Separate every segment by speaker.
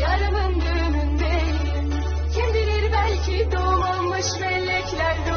Speaker 1: Yarımın düğünündeyim Kim bilir belki doğmamış melekler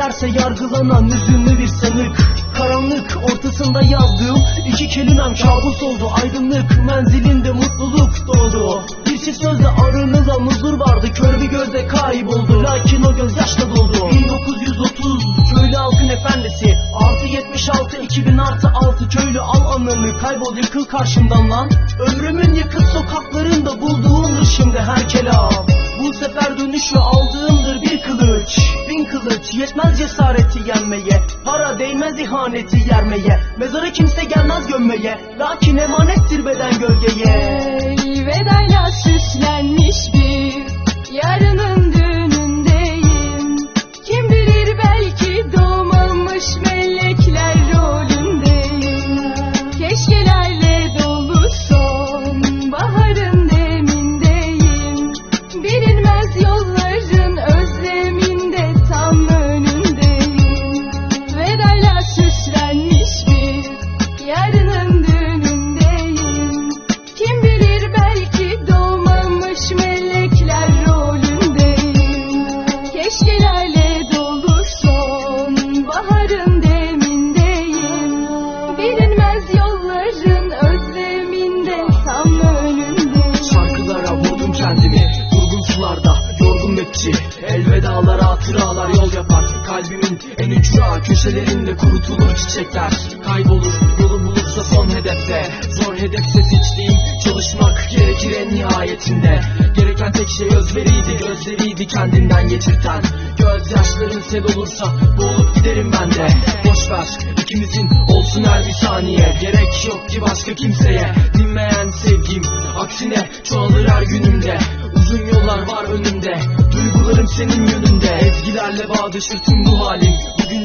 Speaker 2: Kelimelerse yargılanan üzünlü bir sanık. Karanlık ortasında yazdığım iki kelimem kabus oldu. Aydınlık menzilinde mutluluk doğdu. Bir çift sözle aranılan huzur vardı. Kör bir gözle kayboldu. Lakin o göz yaşla doldu. 1930 köylü halkın efendisi. Artı 76 2000 artı 6 köylü al anını Kaybol yıkıl karşımdan lan. Ömrümün yakıt sokaklarında bulduğumdur şimdi her kelam Bu sefer dönüşü aldığımdır Kılıç yetmez cesareti yenmeye Para değmez ihaneti yermeye Mezara kimse gelmez gömmeye. Lakin emanettir ücra köşelerinde kurutulur çiçekler. Kaybolur yolu bulursa son hedefte. Zor hedefse seçtiğim çalışmak gerekir en nihayetinde. Gereken tek şey özveriydi gözleriydi kendinden geçirten. Gözyaşların sel olursa boğulup giderim ben de. Boş ver ikimizin olsun her bir saniye. Gerek yok ki başka kimseye. Dinmeyen sevgim aksine çoğalır her günümde. Uzun yollar var önümde. Duygularım senin yönünde. Ezgilerle bağdaşır tüm bu halim. Bugün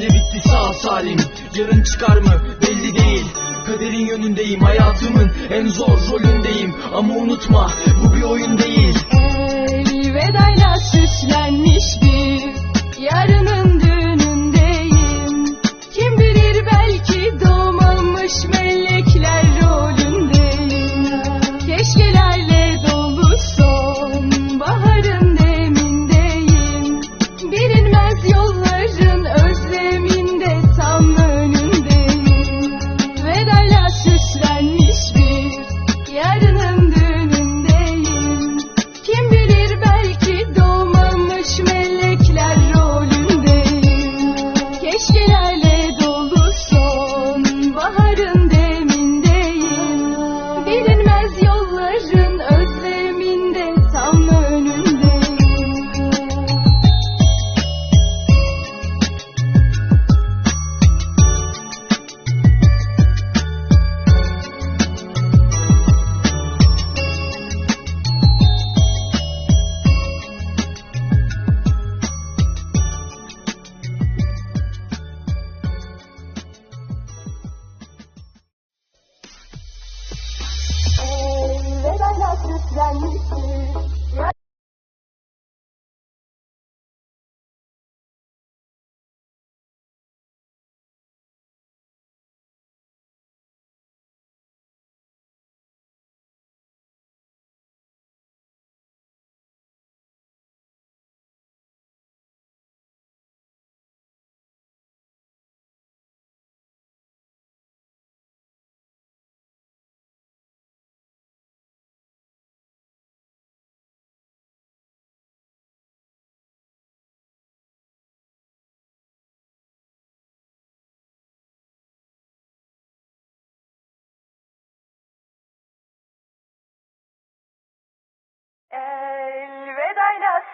Speaker 2: Yarın çıkar mı belli değil Kaderin yönündeyim hayatımın en zor rolündeyim Ama unutma bu bir oyun değil
Speaker 1: Elvedayla süslenmiş bir yarının düğünündeyim. Kim bilir belki doğmamış melekler rolündeyim. Keşkelerle dolu son baharın demindeyim. Bilinmez yolların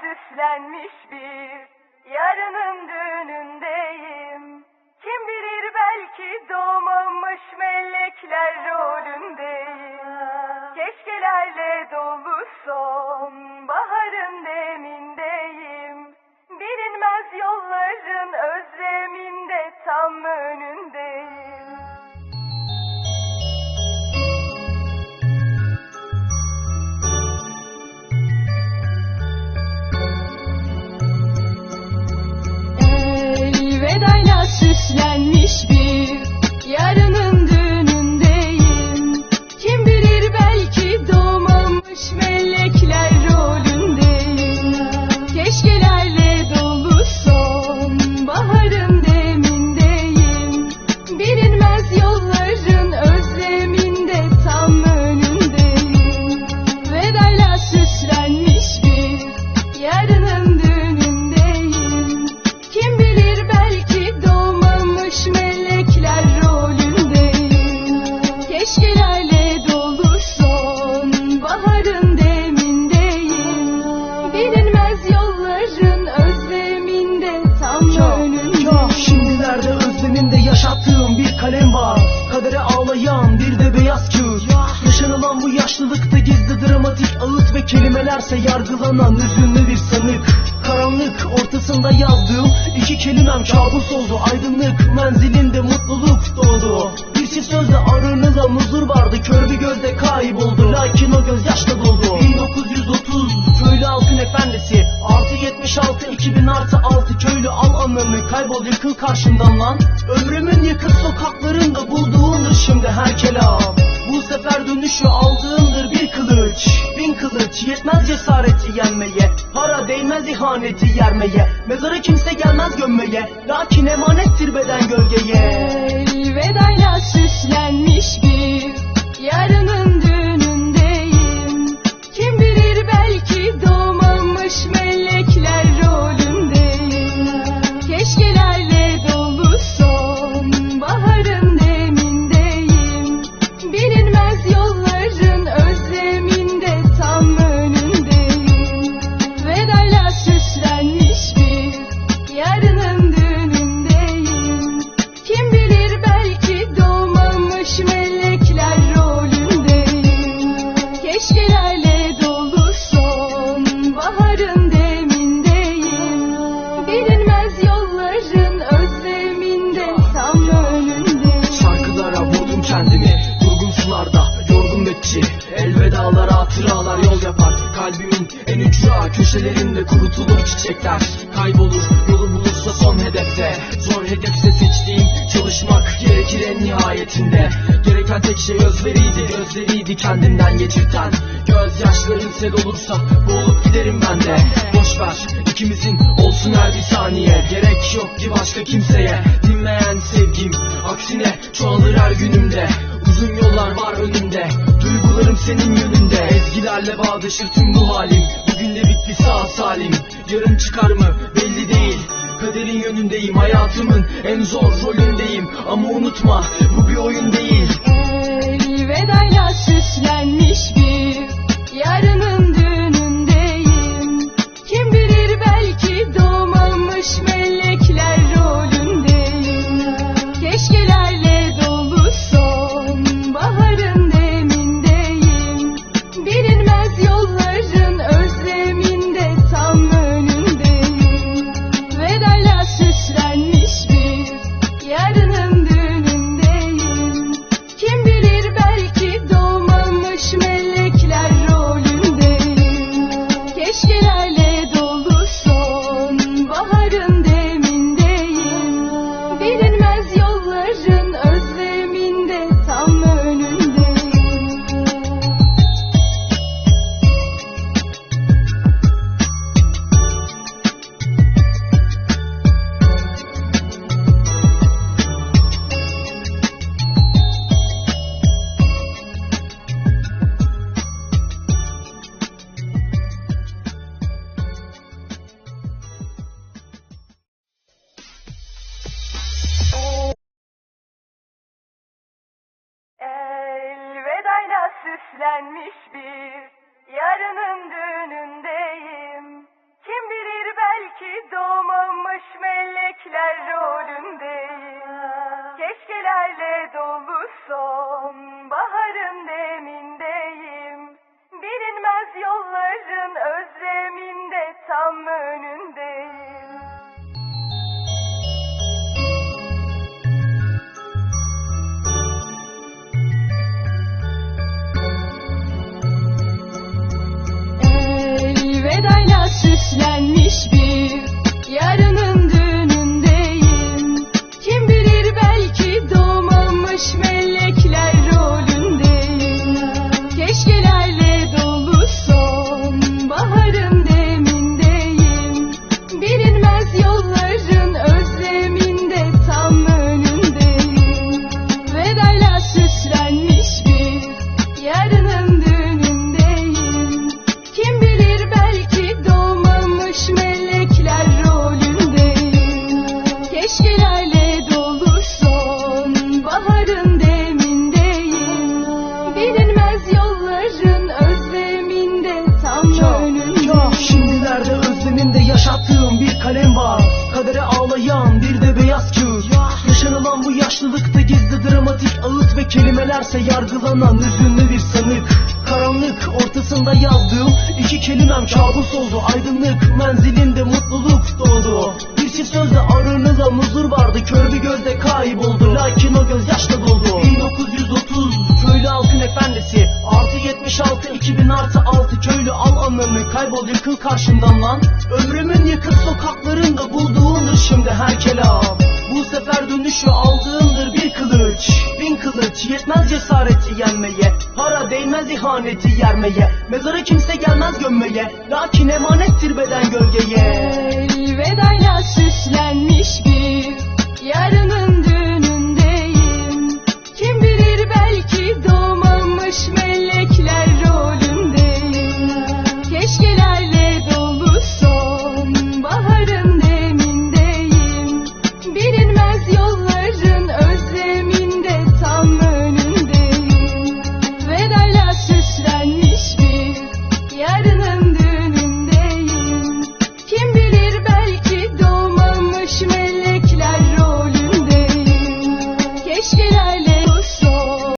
Speaker 1: süslenmiş bir yarının düğünündeyim. Kim bilir belki doğmamış melekler rolündeyim. Keşkelerle dolu son baharın demindeyim. Bilinmez yolların özleminde tam önündeyim.
Speaker 2: Dramatik ağıt Ve kelimelerse yargılanan üzünlü bir sanık Karanlık ortasında yazdığım iki kelimem kabus oldu. Aydınlık menzilinde mutluluk doğdu. Bir çift sözle aranılan huzur vardı. Kör bir gözde kayboldu. Lakin o göz yaşla doldu. 1930 köylü halkın efendisi. Artı 76 2000 artı 6 köylü al anlamı Kaybol yıkıl karşımdan lan. Ömrümün yakık sokaklarında bulduğundur şimdi her kelam Bu sefer dönüşü aldığımdır bir kılıç. Bin kılıç yetmez cesareti yenmeye. Para değmez ihaneti yermeye Mezara kimse gelmez gömmeye. Lakin emanettir beden gölgeye.
Speaker 1: Elvedayla süslenmiş bir
Speaker 2: Kalbimin en ücra köşelerinde kurutulur çiçekler. Kaybolur yolu bulursa son hedefte. Zor hedefse seçtiğim çalışmak gerekir en nihayetinde. Gereken tek şey özveriydi gözleriydi kendimden geçirten Gözyaşların sel olursa boğulup giderim ben de. Boş ver ikimizin olsun her bir saniye. Gerek yok ki başka kimseye. Dinmeyen sevgim aksine çoğalır her günümde. Uzun yollar var önümde. Duygularım senin yönünde Ezgilerle bağdaşır tüm bu halim. Bugün de bit bir sağ salim. Yarın çıkar mı? Belli değil. Kaderin yönündeyim hayatımın en zor rolündeyim. Ama unutma bu bir oyun değil.
Speaker 1: Elvedayla süslenmiş bir yarının Süslenmiş bir yarının düğünündeyim. Kim belki doğmamış melekler rolündeyim. Keşkelerle dolu son baharın demindeyim. Bilinmez yolların özleminde tam önündeyim
Speaker 2: Kelimelerse yargılanan üzünlü bir sanık. Karanlık ortasında yazdığım iki kelimem kabus oldu. Aydınlık menzilinde mutluluk doğdu. Bir çift sözle aranılan huzur vardı. Kör bir gözde kayboldu. Lakin o göz yaşla doldu 1930 köylü halkın efendisi. Artı 76 2000 artı 6 anlamı Kaybol yıkıl karşımdan lan. Ömrümün yıkık sokaklarında bulduğumdur şimdi her kelam. Bu sefer dönüşü aldığımdır bir kılıç Bin kılıç. Yetmez cesareti yenmeye Para değmez ihaneti yermeye. Mezara kimse gelmez gömmeye Lakin emanettir beden gölgeye.
Speaker 1: Elvedayla süslenmiş bir yarının